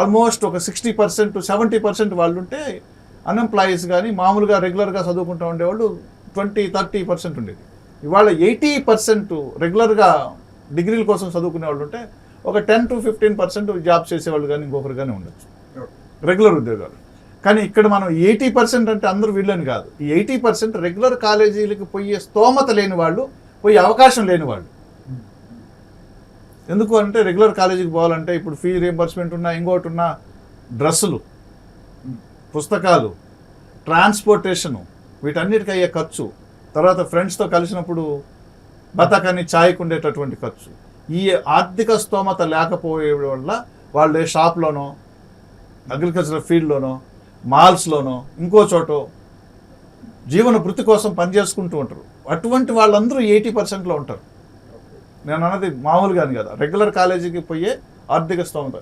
Almost ఒక sixty percent seventy percent వాళ్ళు ఉంటే అన్ఎంప్లాయీస్ కానీ మామూలుగా రెగ్యులర్గా చదువుకుంటూ ఉండేవాళ్ళు ట్వంటీ థర్టీ పర్సెంట్ ఉండేది. ఇవాళ ఎయిటీ పర్సెంట్ రెగ్యులర్గా డిగ్రీల కోసం చదువుకునే వాళ్ళు ఉంటే ఒక ten to fifteen percent job చేసేవాళ్ళు కానీ ఇంకొకరు కానీ ఉండొచ్చు. రెగ్యులర్ ఉద్యోగాలు. కానీ ఇక్కడ మనం ఎయిటీ పర్సెంట్ అంటే అందరూ వీళ్ళని కాదు. ఈ ఎయిటీ పర్సెంట్ రెగ్యులర్ కాలేజీలకు పోయే స్తోమత లేని వాళ్ళు పోయే అవకాశం లేని వాళ్ళు. ఎందుకు అంటే రెగ్యులర్ కాలేజీకి పోవాలంటే ఇప్పుడు ఫీ రియంబర్స్మెంట్ ఉన్నా ఇంకోటి ఉన్నా డ్రెస్సులు పుస్తకాలు ట్రాన్స్పోర్టేషను వీటన్నిటికీ అయ్యే ఖర్చు. తర్వాత ఫ్రెండ్స్తో కలిసినప్పుడు బతకని ఛాయ్కి ఉండేటటువంటి ఖర్చు. ఈ ఆర్థిక స్తోమత లేకపోయే వల్ల వాళ్ళు ఏ షాప్లోనో అగ్రికల్చరల్ ఫీల్డ్లోనో మాల్స్లోనో ఇంకో చోటో జీవన వృత్తి కోసం పనిచేసుకుంటూ ఉంటారు. అటువంటి వాళ్ళందరూ ఎయిటీ పర్సెంట్లో ఉంటారు. నేను అన్నది మామూలుగాని కదా. రెగ్యులర్ కాలేజీకి పోయే ఆర్థిక స్తోమత.